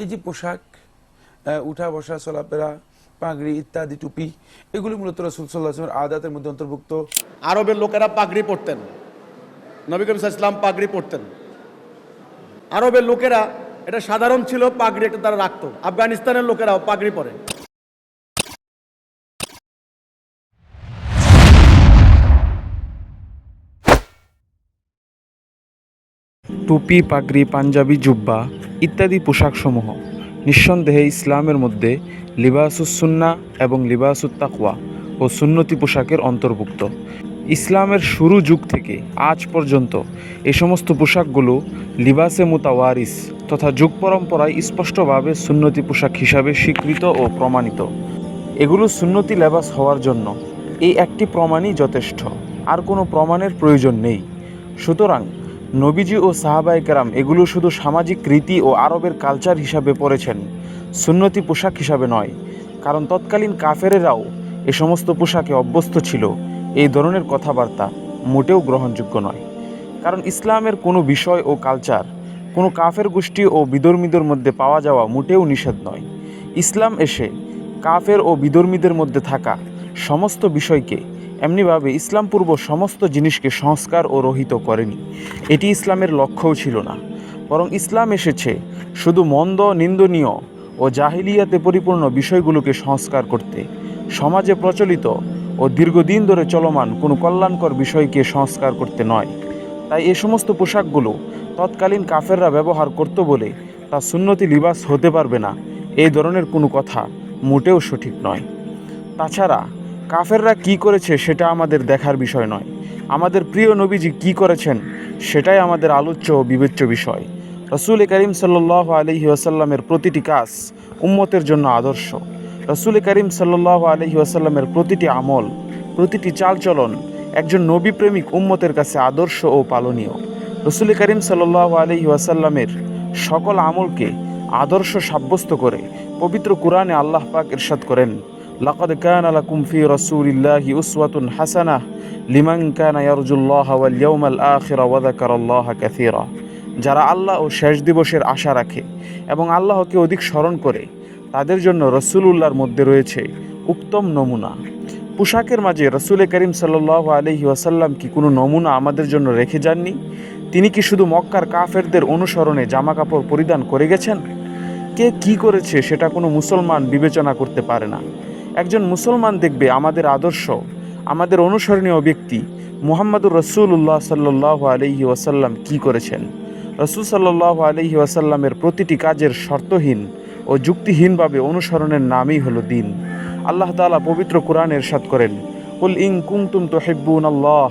এই যে পোশাক উঠা, বসা চলাফেরা পাগড়ি ইত্যাদি, টুপি, এগুলি মূলত রসুল সাল্লাহামের আদাতের মধ্যে অন্তর্ভুক্ত। আরবের লোকেরা পাগড়ি পরতেন। নবী করিম ইসলাম পাগড়ি পরতেন। আরবের লোকেরা, এটা সাধারণ ছিল, পাগড়ি একটা তারা রাখতো। আফগানিস্তানের লোকেরাও পাগড়ি পরে। টুপি, পাগড়ি, পাঞ্জাবি, জুব্বা ইত্যাদি পোশাকসমূহ। নিঃসন্দেহে ইসলামের মধ্যে লিবাসুসুন্না এবং লিবাসুত্তাকওয়া ও সুন্নতি পোশাকের অন্তর্ভুক্ত। ইসলামের শুরু যুগ থেকে আজ পর্যন্ত এ সমস্ত পোশাকগুলো লিবাসে মুতাওয়ারিস তথা যুগ পরম্পরায় স্পষ্টভাবে সুন্নতি পোশাক হিসাবে স্বীকৃত ও প্রমাণিত। এগুলো সুন্নতি লেবাস হওয়ার জন্য এই একটি প্রমাণই যথেষ্ট। আর কোনো প্রমাণের প্রয়োজন নেই। সুতরাং নবীজি ও সাহাবাই কেরাম এগুলো শুধু সামাজিক রীতি ও আরবের কালচার হিসাবে পড়েছেন, সুন্নতি পোশাক হিসাবে নয়, কারণ তৎকালীন কাফেরেরাও এ সমস্ত পোশাকে অভ্যস্ত ছিল। এই ধরনের কথাবার্তা মোটেও গ্রহণযোগ্য নয়। কারণ ইসলামের কোনো বিষয় ও কালচার, কোনো কাফের গোষ্ঠী ও বিধর্মীদের মধ্যে পাওয়া যাওয়া মোটেও নিষেধ নয়। ইসলাম এসে কাফের ও বিধর্মীদের মধ্যে থাকা সমস্ত বিষয়কে এমনিভাবে ইসলাম পূর্ব সমস্ত জিনিসকে সংস্কার ও রহিত করেনি। এটি ইসলামের লক্ষ্যও ছিল না। বরং ইসলাম এসেছে শুধু মন্দ, নিন্দনীয় ও জাহিলিয়াতে পরিপূর্ণ বিষয়গুলোকে সংস্কার করতে। সমাজে প্রচলিত ও দীর্ঘদিন ধরে চলমান কোনো কল্যাণকর বিষয়কে সংস্কার করতে নয়। তাই এ সমস্ত পোশাকগুলো তৎকালীন কাফেররা ব্যবহার করত বলে তা সুন্নতি লিবাস হতে পারবে না। এই ধরনের কোনো কথা মোটেও সঠিক নয়। তাছাড়া কাফেররা কি করেছে সেটা আমাদের দেখার বিষয় নয়। আমাদের প্রিয় নবীজি কি করেছেন সেটাই আমাদের আলোচ্য ও বিবেচ্য বিষয়। রসুল করিম সাল্লাহ আলহি আসাল্লামের প্রতিটি কাজ উম্মতের জন্য আদর্শ। রসুল করিম সাল্লাহ আলহি আসাল্লামের প্রতিটি আমল, প্রতিটি চালচলন একজন নবী প্রেমিক উম্মতের কাছে আদর্শ ও পালনীয়। রসুল করিম সাল্লাহ আলহি আসাল্লামের সকল আমলকে আদর্শ সাব্যস্ত করে পবিত্র কোরআনে আল্লাহ পাক ইরশাদ করেন লাকাদ কানা লাকুম ফি রাসূলিল্লাহি উসওয়াতুন হাসানাহ লিমান কানা ইয়ারজুল্লাহ ওয়াল ইয়াউমাল আখির ওয়া যাকারাল্লাহ কাসীরা। যারা আল্লাহ ও শেষ দিবসের আশা রাখে এবং আল্লাহকে অধিক স্মরণ করে, তাদের জন্য রসুলুল্লাহর মধ্যে রয়েছে উত্তম নমুনা। পোশাকের মাঝে রসুল করিম সাল্লাহ আলহি ওয়াসাল্লাম কি কোনো নমুনা আমাদের জন্য রেখে যাননি? তিনি কি শুধু মক্কার কাফেরদের অনুসরণে জামা কাপড় পরিধান করে গেছেন? কে কি করেছে সেটা কোনো মুসলমান বিবেচনা করতে পারে না। একজন মুসলমান দেখবে আমাদের আদর্শ, আমাদের অনুসরণীয় ব্যক্তি। মুহাম্মদুর রসুল্লাহ সাল্লাহ আলহি ওয়াসাল্লাম কি করেছেন? রসুল সাল্লাহ আলহি ওয়াসাল্লামের প্রতিটি কাজের শর্তহীন ও যুক্তিহীনভাবে অনুসরণের নামই হলো দিন। আল্লাহ তাআলা পবিত্র কোরআন এরশাদ করেন, কুল ইং কুমতুম তুহিব্বুন আল্লাহ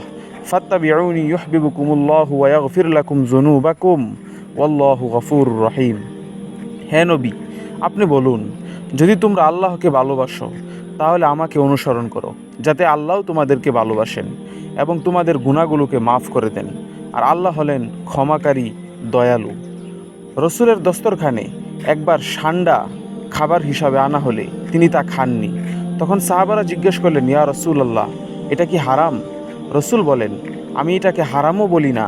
ফাত্তাবিউনি ইউহিব্বুকুমুল্লাহু ওয়া ইয়াগফির লাকুম যুনুবাকুম ওয়াল্লাহু গফুর রহিম। হ্যাঁ নবী, আপনি বলুন, যদি তোমরা আল্লাহকে ভালোবাসো তাহলে আমাকে অনুসরণ করো, যাতে আল্লাহ তোমাদেরকে ভালোবাসেন এবং তোমাদের গুণাগুলোকে মাফ করে দেন। আর আল্লাহ হলেন ক্ষমাকারী, দয়ালু। রসুলের দস্তরখানে একবার সান্ডা খাবার হিসাবে আনা হলে তিনি তা খাননি। তখন সাহাবারা জিজ্ঞেস করলেন, ইয়া রসুল আল্লাহ এটা কি হারাম? রসুল বলেন, আমি এটাকে হারামও বলি না,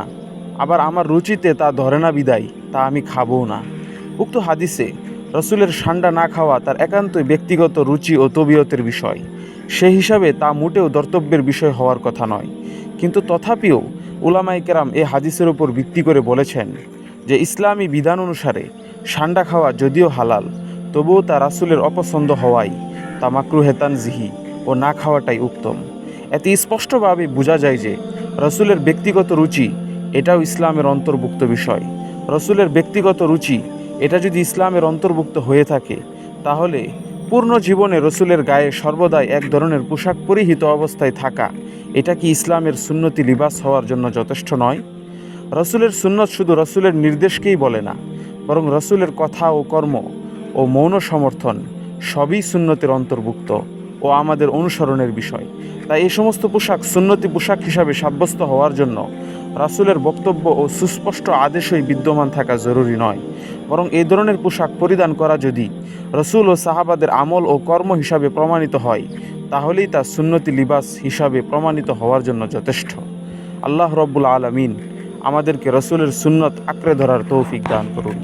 আবার আমার রুচিতে তা ধরে না বিদায়, তা আমি খাবও না। উক্ত হাদিসে রসুলের সান্ডা না খাওয়া তার একান্তই ব্যক্তিগত রুচি ও তবিয়তের বিষয়। সে হিসাবে তা মোটেও দর্তব্যের বিষয় হওয়ার কথা নয়। কিন্তু তথাপিও উলামাই কেরাম এ হাদিসের উপর ভিত্তি করে বলেছেন যে ইসলামী বিধান অনুসারে সান্ডা খাওয়া যদিও হালাল, তবুও তা রাসুলের অপছন্দ হওয়াই তা মাকরু হেতান জিহি ও না খাওয়াটাই উত্তম। এতে স্পষ্টভাবে বোঝা যায় যে রসুলের ব্যক্তিগত রুচি এটাও ইসলামের অন্তর্ভুক্ত বিষয়। রসুলের ব্যক্তিগত রুচি এটা যদি ইসলামের অন্তর্ভুক্ত হয়ে থাকে, তাহলে পূর্ণ জীবনে রসুলের গায়ে সর্বদাই এক ধরনের পোশাক পরিহিত অবস্থায় থাকা, এটা কি ইসলামের সুন্নতি লিবাস হওয়ার জন্য যথেষ্ট নয়? রসুলের সুন্নত শুধু রসুলের নির্দেশকেই বলে না, বরং রসুলের কথা ও কর্ম ও মৌন সমর্থন সবই সুন্নতের অন্তর্ভুক্ত ও আমাদের অনুসরণের বিষয়। তাই এই সমস্ত পোশাক সুন্নতি পোশাক হিসাবে সাব্যস্ত হওয়ার জন্য রাসুলের বক্তব্য ও সুস্পষ্ট আদেশই বিদ্যমান থাকা জরুরি নয়। বরং এই ধরনের পোশাক পরিধান করা যদি রসুল ও সাহাবাদের আমল ও কর্ম হিসাবে প্রমাণিত হয়, তাহলেই তা সুন্নতি লিবাস হিসাবে প্রমাণিত হওয়ার জন্য যথেষ্ট। আল্লাহ রব্বুল আলমিন আমাদেরকে রসুলের সুন্নত আঁকড়ে ধরার তৌফিক দান করুন।